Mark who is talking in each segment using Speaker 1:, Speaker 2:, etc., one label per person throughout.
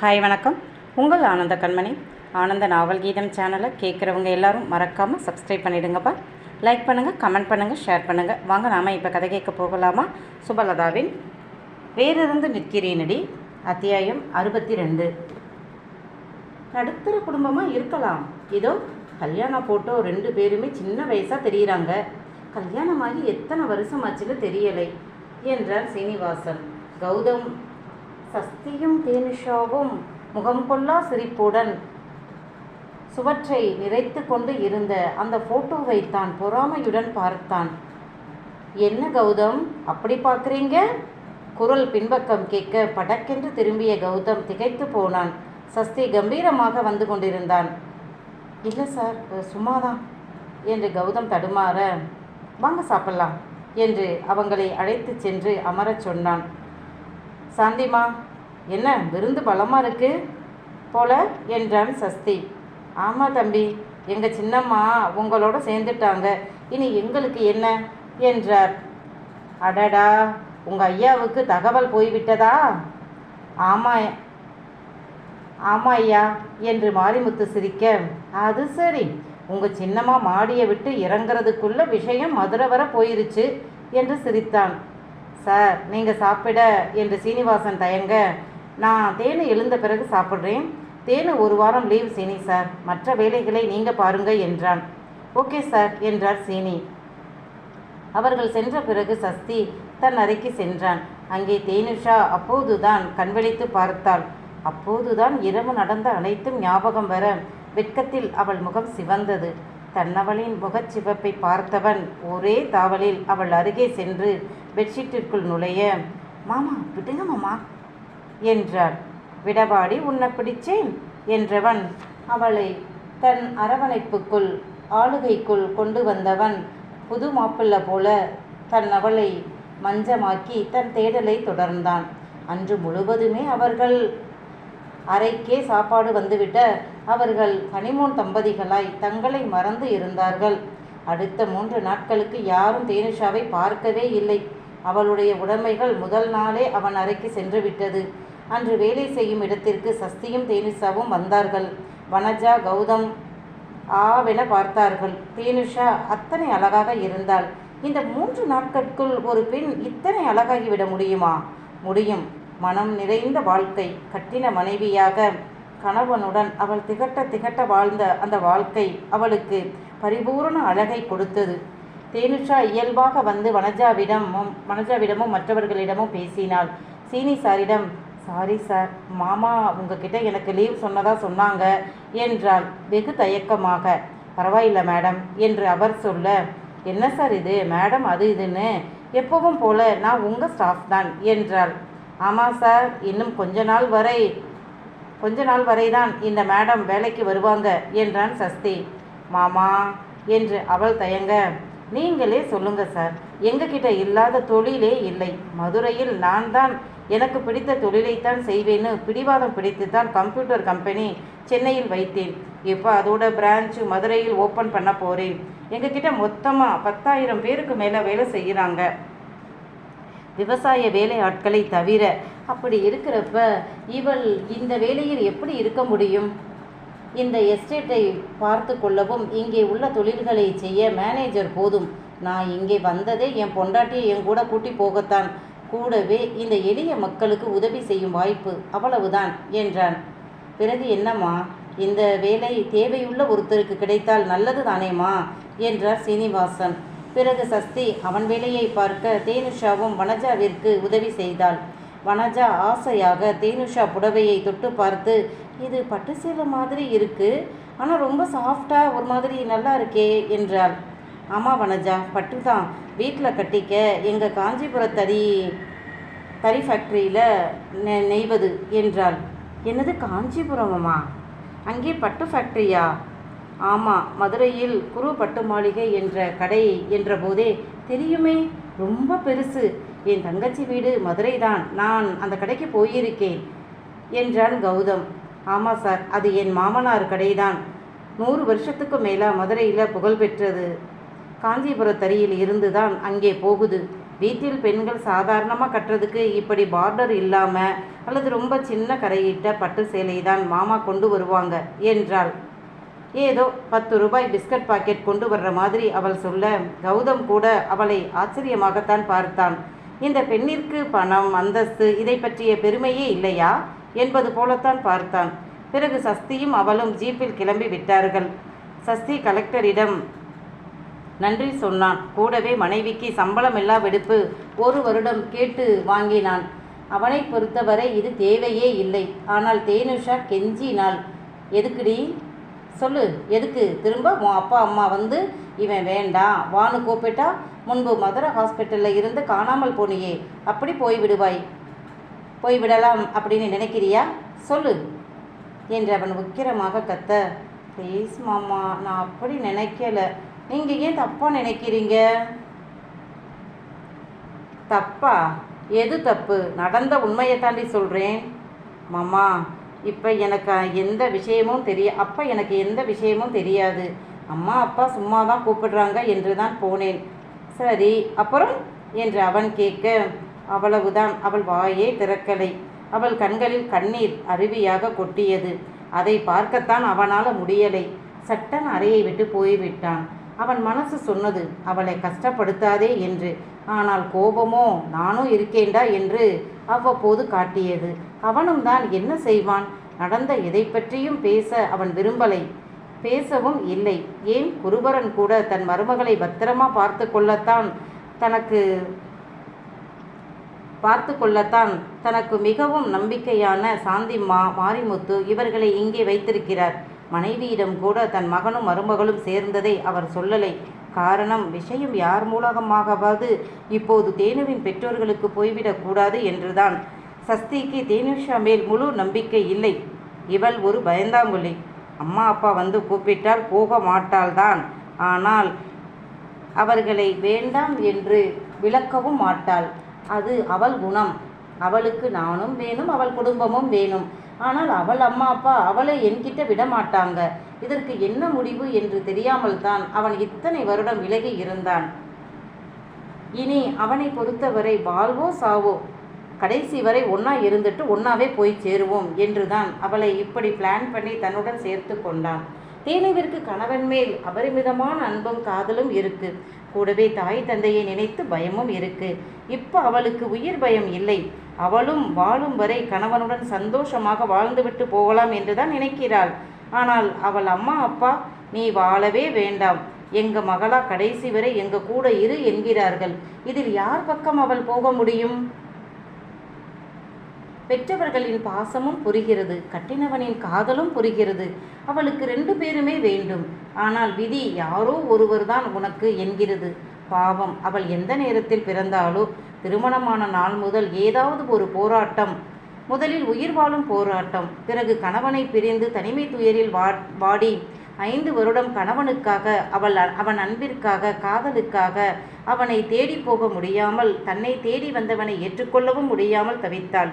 Speaker 1: Hi வணக்கம். உங்கள் ஆனந்த கண்மணி. ஆனந்த நாவல் கீதம் சேனலை கேட்குறவங்க எல்லாரும் மறக்காமல் சப்ஸ்கிரைப் பண்ணிடுங்கப்பா. லைக் பண்ணுங்கள் கமெண்ட் பண்ணுங்கள் ஷேர் பண்ணுங்கள் வாங்க நாம் இப்போ கதை கேட்க போகலாமா? சுபலதாவின் வேறிருந்து நிற்கிறேனடி. அத்தியாயம் அறுபத்தி ரெண்டு நடுத்தர குடும்பமாக இருக்கலாம். இதோ கல்யாண ஃபோட்டோ ரெண்டு பேருமே சின்ன வயசாக தெரிகிறாங்க கல்யாணமாகி எத்தனை வருஷம் ஆச்சுன்னு தெரியலை. என்றார் சீனிவாசன். கௌதம் சஸ்தியும் தேனிஷாவும் முகம் கொள்ளா சிரிப்புடன் சுவற்றை நிறைத்து கொண்டு இருந்த அந்த போட்டோவை தான் பொறாமையுடன் பார்த்தான். என்ன கௌதம்? அப்படி பார்க்குறீங்க? குரல் பின்பக்கம் கேட்க படக்கென்று திரும்பிய கௌதம் திகைத்து போனான். சஸ்தி கம்பீரமாக வந்து கொண்டிருந்தான். இல்லை சார் சும்மாதான் என்று கௌதம் தடுமாற வாங்க சாப்பிடலாம் என்று அவங்களை அழைத்து சென்று அமரச் சொன்னான். சாந்திமா என்ன விருந்து பலமாக இருக்குது போல என்றான் சஸ்தி. ஆமாம் தம்பி எங்கள் சின்னம்மா உங்களோட சேர்ந்துட்டாங்க. இனி எங்களுக்கு என்ன? என்றார். அடடா உங்கள் ஐயாவுக்கு தகவல் போய்விட்டதா? ஆமாம் ஆமாம் ஐயா என்று மாரிமுத்து சிரிக்க. அது சரி உங்கள் சின்னம்மா மாடியை விட்டு இறங்குறதுக்குள்ள விஷயம் மதுரை வர போயிருச்சு என்று சிரித்தான். சார் நீங்கள் சாப்பிட என்று சீனிவாசன் தயங்க நான் தேனு எழுந்த பிறகு சாப்பிட்றேன். தேனு ஒரு வாரம் லீவ் சீனி சார். மற்ற வேலைகளை நீங்கள் பாருங்க என்றான். ஓகே சார் என்றார் சீனி. அவர்கள் சென்ற பிறகு சஸ்தி தன் அறைக்கு சென்றான். அங்கே தேனுஷா அப்போதுதான் கண்விழித்து பார்த்தாள். அப்போதுதான் இரவு நடந்த அனைத்தும் ஞாபகம் வர வெட்கத்தில் அவள் முகம் சிவந்தது. தன்னவளின் முகச்சிவப்பை பார்த்தவன் ஒரே தாவலில் அவள் அருகே சென்று பெட்ஷீட்டிற்குள் நுழைய மாமா விடுங்க மாமா. என்றாள் விடபாடி உன்னை பிடிச்சேன் என்றவன். அவளை தன் அரவணைப்புக்குள் ஆளுகைக்குள் கொண்டு வந்தவன் புது மாப்பிள்ளை போல தன் அவளை மஞ்சமாக்கி தன் தேடலை தொடர்ந்தான். அன்று முழுவதுமே அவர்கள் அறைக்கே சாப்பாடு வந்துவிட்ட அவர்கள் ஹனிமூன் தம்பதிகளாய் தங்களை மறந்து இருந்தார்கள். அடுத்த மூன்று நாட்களுக்கு யாரும் தேனுஷாவை பார்க்கவே இல்லை. அவளுடைய உடைமைகள் முதல் நாளே அவன் அறைக்கு சென்று விட்டது. அன்று வேலை செய்யும் இடத்திற்கு சஸ்தியும் தேனுஷாவும் வந்தார்கள். வனஜா கௌதம் ஆவென பார்த்தார்கள். தேனுஷா அத்தனை அழகாக இருந்தாள். இந்த மூன்று நாட்களுக்குள் ஒரு பெண் இத்தனை அழகாகிவிட முடியுமா? முடியும். மனம் நிறைந்த வாழ்க்கை. கட்டின மனைவியாக கணவனுடன் அவள் திகட்ட திகட்ட வாழ்ந்த அந்த வாழ்க்கை அவளுக்கு பரிபூரண அழகை கொடுத்தது. தேனுஷா இயல்பாக வந்து வனஜாவிடமும் வனஜாவிடமும் மற்றவர்களிடமும் பேசினாள். சீனி சாரிடம் சாரி சார் மாமா உங்ககிட்ட எனக்கு லீவ் சொன்னதா சொன்னாங்க என்றாள் வெகு தயக்கமாக. பரவாயில்ல மேடம் என்று அவர் சொல்ல என்ன சார் இது? மேடம் அது இதுன்னு? எப்பவும் போல நான் உங்கள் ஸ்டாஃப் தான் என்றாள். ஆமாம் சார் இன்னும் கொஞ்ச நாள் வரை கொஞ்ச நாள் வரை தான் இந்த மேடம் வேலைக்கு வருவாங்க என்றான் சஸ்தி. மாமா என்று அவள் தயங்க நீங்களே சொல்லுங்க சார். எங்ககிட்ட இல்லாத தொழிலே இல்லை. மதுரையில் நான் தான் எனக்கு பிடித்த தொழிலைத்தான் செய்வேன்னு பிடிவாதம் பிடித்து தான் கம்ப்யூட்டர் கம்பெனி சென்னையில் வைத்தேன். இப்போ அதோட பிரான்ச்சு மதுரையில் ஓப்பன் பண்ண போகிறேன் எங்ககிட்ட மொத்தமாக பத்தாயிரம் பேருக்கு மேலே வேலை செய்கிறாங்க விவசாய வேலை ஆட்களை தவிர அப்படி இருக்கிறப்ப இவள் இந்த வேலையில் எப்படி இருக்க முடியும்? இந்த எஸ்டேட்டை பார்த்து கொள்ளவும் இங்கே உள்ள தொழில்களை செய்ய மேனேஜர் போதும். நான் இங்கே வந்ததே என் பொண்டாட்டியை என் கூட கூட்டி போகத்தான். கூடவே இந்த எளிய மக்களுக்கு உதவி செய்யும் வாய்ப்பு அவ்வளவுதான் என்றான். பிறகு என்னம்மா? இந்த வேலை தேவையுள்ள ஒருத்தருக்கு கிடைத்தால் நல்லது தானேம்மா என்றார் சீனிவாசன். பிறகு சஸ்தி அவன் வேலையை பார்க்க தேனுஷாவும் வனஜாவிற்கு உதவி செய்தாள். வனஜா ஆசையாக தேனுஷா புடவையை தொட்டு பார்த்து இது பட்டு சேலை மாதிரி இருக்கு. ஆனால் ரொம்ப சாஃப்டாக ஒரு மாதிரி நல்லா இருக்கே என்றாள். ஆமாம் வனஜா பட்டு தான் வீட்டில் கட்டிக்க எங்கள் காஞ்சிபுரத்தடி தறி ஃபேக்ட்ரியில் நெ நெய்வது என்றாள். என்னது காஞ்சிபுரமம்மா அங்கே பட்டு ஃபேக்ட்ரியா ஆமாம் மதுரையில் குரு பட்டு மாளிகை என்ற கடை என்ற போதே தெரியுமே. ரொம்ப பெருசு. என் தங்கச்சி வீடு மதுரை தான் நான் அந்த கடைக்கு போயிருக்கேன் என்றான் கௌதம். ஆமாம் சார் அது என் மாமனார் கடைதான். நூறு வருஷத்துக்கு மேலே மதுரையில் புகழ் பெற்றது. காஞ்சிபுர தறியில் இருந்து தான் அங்கே போகுது. வீட்டில் பெண்கள் சாதாரணமாக கட்டுறதுக்கு இப்படி பார்டர் இல்லாமல் அல்லது ரொம்ப சின்ன கரையிட்ட பட்டு சேலை தான் மாமா கொண்டு வருவாங்க என்றாள். ஏதோ பத்து ரூபாய் பிஸ்கட் பாக்கெட் கொண்டு வர்ற மாதிரி அவள் சொல்ல கௌதம் கூட அவளை ஆச்சரியமாகத்தான் பார்த்தான். இந்த பெண்ணிற்கு பணம் அந்தஸ்து இதை பற்றிய பெருமையே இல்லையா? என்பது போலத்தான் பார்த்தான். பிறகு சஸ்தியும் அவளும் ஜீப்பில் கிளம்பி விட்டார்கள். சஸ்தி கலெக்டரிடம் நன்றி சொன்னான். கூடவே மனைவிக்கு சம்பளமில்லா வெடுப்பு ஒரு வருடம் கேட்டு வாங்கினான். அவனை பொறுத்தவரை இது தேவையே இல்லை. ஆனால் தேனுஷா கெஞ்சினாள். எதுக்குடி? சொல்லு. எதுக்கு? திரும்ப உன் அப்பா அம்மா வந்து இவன் வேண்டாம் வான்னு கூப்பிட்டா முன்பு மதுரை ஹாஸ்பிட்டலில் இருந்து காணாமல் போனியே. அப்படி போய்விடுவாய். போய்விடலாம் அப்படின்னு நினைக்கிறியா? சொல்லு என்று அவன் உக்கிரமாக கத்த. ப்ளீஸ் மாமா நான் அப்படி நினைக்கல. நீங்கள் ஏன் தப்பாக நினைக்கிறீங்க? தப்பா? எது தப்பு? நடந்த உண்மையை தாண்டி சொல்கிறேன் மாமா இப்போ எனக்கு எந்த விஷயமும் தெரிய அப்போ எனக்கு எந்த விஷயமும் தெரியாது. அம்மா அப்பா சும்மா தான் கூப்பிடுறாங்க என்று தான் போனேன். சரி அப்புறம்? என்று அவன் கேட்க அவ்வளவுதான். அவள் வாயே திறக்கலை. அவள் கண்களில் கண்ணீர் அருவியாக கொட்டியது. அதை பார்க்கத்தான் அவனால் முடியலை. சட்டன் அறையை விட்டு போய்விட்டான். அவன் மனசு சொன்னது அவளை கஷ்டப்படுத்தாதே என்று. ஆனால் கோபமோ? நானும் இருக்கேண்டா என்று அவ்வப்போது காட்டியது. அவனும் தான் என்ன செய்வான்? நடந்த எதை பற்றியும் பேச அவன் விரும்பலை. பேசவும் இல்லை. ஏன் குருபரன் கூட தன் மருமகளை பத்திரமா பார்த்து கொள்ளத்தான் தனக்கு பார்த்து கொள்ளத்தான் தனக்கு மிகவும் நம்பிக்கையான சாந்திம்மா மாரிமுத்து இவர்களை இங்கே வைத்திருக்கிறார். மனைவியிடம் கூட தன் மகனும் மருமகளும் சேர்ந்ததை அவர் சொல்லலை. காரணம் விஷயம் யார் மூலகமாகவாது இப்போது தேனுவின் பெற்றோர்களுக்கு போய்விடக்கூடாது என்றுதான். சஸ்திக்கு தேனுஷா மேல் முழு நம்பிக்கை இல்லை. இவள் ஒரு பயந்தாங்குழி அம்மா அப்பா வந்து கூப்பிட்டால் போக மாட்டாள்தான் ஆனால் அவர்களை வேண்டாம் என்று விளக்கவும் மாட்டாள். அது அவள் குணம். அவளுக்கு நானும் வேணும் அவள் குடும்பமும் வேணும். ஆனால் அவள் அம்மா அப்பா அவளை என்கிட்ட விட மாட்டாங்க இதற்கு என்ன முடிவு என்று தெரியாமல் தான் அவன் இத்தனை வருடம் விலகி இருந்தான். இனி அவனை பொறுத்தவரை வாழ்வோ சாவோ கடைசி வரை ஒன்றா இருந்துட்டு ஒன்றாவே போய் சேருவோம் என்றுதான் அவளை இப்படி பிளான் பண்ணி தன்னுடன் சேர்த்து கொண்டான். தேனுவிற்கு கணவன் மேல் அபரிமிதமான அன்பும் காதலும் இருக்கு. கூடவே தாய் தந்தையை நினைத்து பயமும் இருக்கு. இப்போ அவளுக்கு உயிர் பயம் இல்லை. அவளும் வாழும் வரை கணவனுடன் சந்தோஷமாக வாழ்ந்துவிட்டு போகலாம் என்றுதான் நினைக்கிறாள். ஆனால் அவள் அம்மா அப்பா நீ வாழவே வேண்டாம். எங்க மகளா கடைசி வரை எங்க கூட இரு என்கிறார்கள். இதில் யார் பக்கம் அவள் போக முடியும்? பெற்றவர்களின் பாசமும் புரிகிறது கட்டினவனின் காதலும் புரிகிறது. அவளுக்கு ரெண்டு பேருமே வேண்டும். ஆனால் விதி யாரோ ஒருவர்தான் உனக்கு என்கிறது. பாவம் அவள் எந்த நேரத்தில் பிறந்தாலோ திருமணமான நாள் முதல் ஏதாவது ஒரு போராட்டம். முதலில் உயிர் வாழும் போராட்டம். பிறகு கணவனை பிரிந்து தனிமை துயரில் வா வாடி. ஐந்து வருடம் கணவனுக்காக அவள் அவன் அன்பிற்காக காதலுக்காக அவனை தேடி போக முடியாமல் தன்னை தேடி வந்தவனை ஏற்றுக்கொள்ளவும் முடியாமல் தவித்தாள்.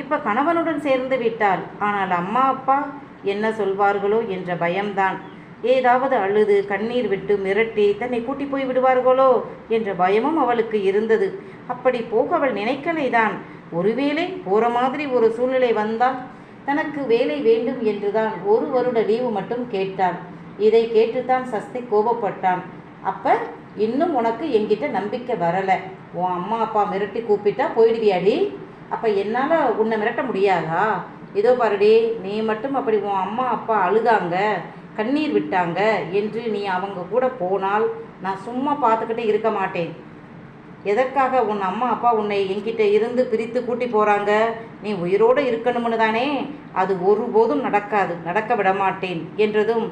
Speaker 1: இப்போ கணவனுடன் சேர்ந்து விட்டாள் ஆனால் அம்மா அப்பா என்ன சொல்வார்களோ என்ற பயம்தான். ஏதாவது அழுது கண்ணீர் விட்டு மிரட்டி தன்னை கூட்டி போய் விடுவார்களோ என்ற பயமும் அவளுக்கு இருந்தது. அப்படி போக அவள் நினைக்கலைதான். ஒருவேளை போகிற மாதிரி ஒரு சூழ்நிலை வந்தால் தனக்கு வேலை வேண்டும் என்றுதான் ஒரு வருட லீவு மட்டும் கேட்டான் இதை கேட்டுத்தான் சஸ்தி கோபப்பட்டான். அப்போ இன்னும் உனக்கு என்கிட்ட நம்பிக்கை வரலை. உன் அம்மா அப்பா மிரட்டி கூப்பிட்டா போயிடுவியாடி அப்போ என்னால் உன்னை மிரட்ட முடியாதா? இதோ பாருடி நீ மட்டும் அப்படி உன் அம்மா அப்பா அழுதாங்க கண்ணீர் விட்டாங்க என்று நீ அவங்க கூட போனால் நான் சும்மா பார்த்துக்கிட்டே இருக்க மாட்டேன். எதற்காக உன் அம்மா அப்பா உன்னை என்கிட்ட இருந்து பிரித்து கூட்டி போகிறாங்க நீ உயிரோடு இருக்கணும்னு தானே? அது ஒருபோதும் நடக்காது நடக்க விட மாட்டேன் என்றதும்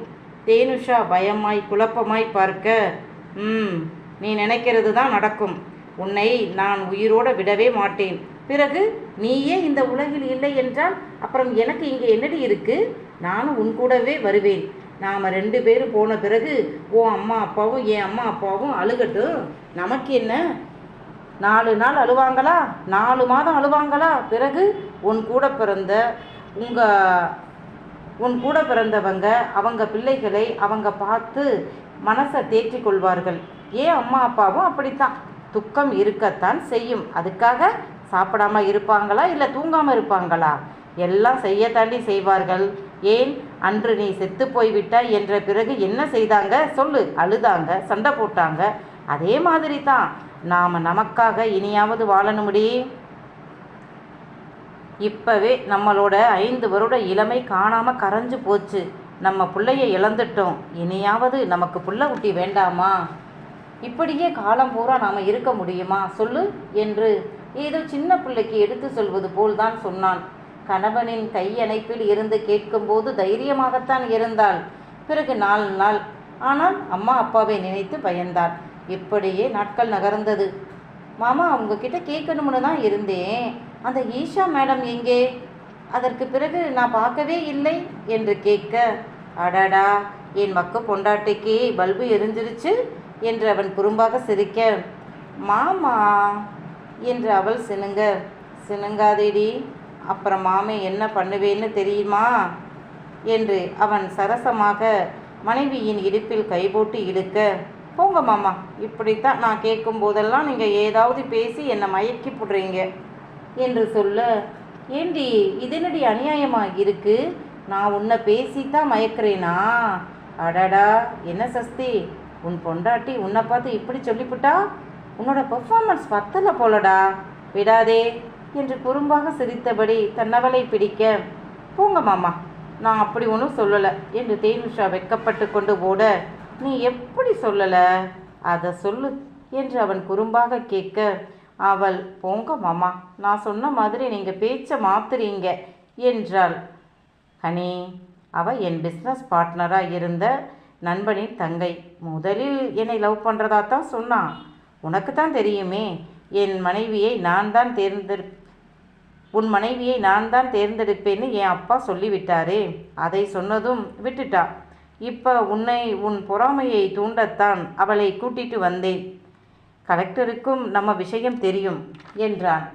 Speaker 1: தேனுஷா பயமாய் குழப்பமாய் பார்க்க ம் நீ நினைக்கிறது தான் நடக்கும். உன்னை நான் உயிரோட விடவே மாட்டேன். பிறகு நீயே இந்த உலகில் இல்லை என்றால் அப்புறம் எனக்கு இங்கே என்னடி இருக்கு? நானும் உன் கூடவே வருவேன். நாம் ரெண்டு பேரும் போன பிறகு ஓ அம்மா அப்பாவும் என் அம்மா அப்பாவும் அழுகட்டும். நமக்கு என்ன? நாலு நாள் அழுவாங்களா? நாலு மாதம் அழுவாங்களா? பிறகு உன் கூட பிறந்த உங்கள் உன் கூட பிறந்தவங்க அவங்க பிள்ளைகளை அவங்க பார்த்து மனசை தேற்றி கொள்வார்கள். ஏன் அம்மா அப்பாவும் அப்படித்தான்? துக்கம் இருக்கத்தான் செய்யும். அதுக்காக சாப்பிடாம இருப்பாங்களா இல்லை தூங்காமல் இருப்பாங்களா? எல்லாம் செய்ய தாண்டி செய்வார்கள். ஏன்? அன்று நீ செத்து போய்விட்டாய் என்ற பிறகு என்ன செய்தாங்க? சொல்லு. அழுதாங்க. சண்டை போட்டாங்க. அதே மாதிரி தான் நாம் நமக்காக இனியாவது வாழணுமுடி. இப்போவே நம்மளோட ஐந்து வருட இளமை காணாமல் கரைஞ்சு போச்சு. நம்ம பிள்ளைய இழந்துட்டோம். இனியாவது நமக்கு புள்ள குட்டி வேண்டாமா? இப்படியே காலம் பூரா நாம் இருக்க முடியுமா? சொல்லு என்று ஏதோ சின்ன பிள்ளைக்கு எடுத்து சொல்வது போல்தான் சொன்னான். கணவனின் கையணைப்பில் இருந்து கேட்கும்போது தைரியமாகத்தான் இருந்தாள். பிறகு நாலு நாள் ஆனால் அம்மா அப்பாவை நினைத்து பயந்தார் இப்படியே நாட்கள் நகர்ந்தது. மாமா உங்ககிட்ட கேட்கணும்னு தான் இருந்தேன். அந்த ஈஷா மேடம் எங்கே? அதற்கு பிறகு நான் பார்க்கவே இல்லை என்று கேட்க அடடா என் மக்க பொண்டாட்டிக்கு பல்பு எரிஞ்சிருச்சு என்று அவன் குறும்பாக சிரிக்க மாமா என்று அவள் சினுங்க. சினுங்காதேடி அப்புறம் மாமே என்ன பண்ணுவேன்னு தெரியுமா? என்று அவன் சரசமாக மனைவியின் இடுப்பில் கைபோட்டு இழுக்க போங்க மாமா இப்படித்தான் நான் கேட்கும் போதெல்லாம் நீங்கள் ஏதாவது பேசி என்னை மயக்கி போடுறீங்க என்று சொல்ல ஏண்டி இதனடி அநியாயமாக இருக்கு? நான் உன்னை பேசித்தான் மயக்கிறேனா? அடடா என்ன சஸ்தி உன் பொண்டாட்டி உன்னை பார்த்து இப்படி சொல்லிவிட்டா உன்னோட பெர்ஃபார்மன்ஸ் பத்தல போலடா. விடாதே என்று குறும்பாக சிரித்தபடி தன்னவளை பிடிக்க போங்க மாமா நான் அப்படி ஒன்றும் சொல்லலை என்று தேனுஷா வெக்கப்பட்டு கொண்டு ஓட நீ எப்படி சொல்லலை? அதை சொல்லு என்று அவன் குறும்பாக கேட்க அவள் போங்க மாமா நான் சொன்ன மாதிரி நீங்கள் பேச்சை மாத்துறீங்க என்றாள். ஹனி அவ என் பிஸ்னஸ் பார்ட்னராக இருந்த நண்பனின் தங்கை முதலில் என்னை லவ் பண்ணுறதா தான் சொன்னான். உனக்கு தான் தெரியுமே என் மனைவியை நான் தான் தேர்ந்தெடு உன் மனைவியை நான் தான் தேர்ந்தெடுப்பேன்னு என் அப்பா சொல்லிவிட்டாரே அதை சொன்னதும் விட்டுட்டா. இப்போ உன்னை உன் பொறாமையை தூண்டத்தான் அவளை கூட்டிட்டு வந்தேன். கலெக்டருக்கும் நம்ம விஷயம் தெரியும் என்றான்.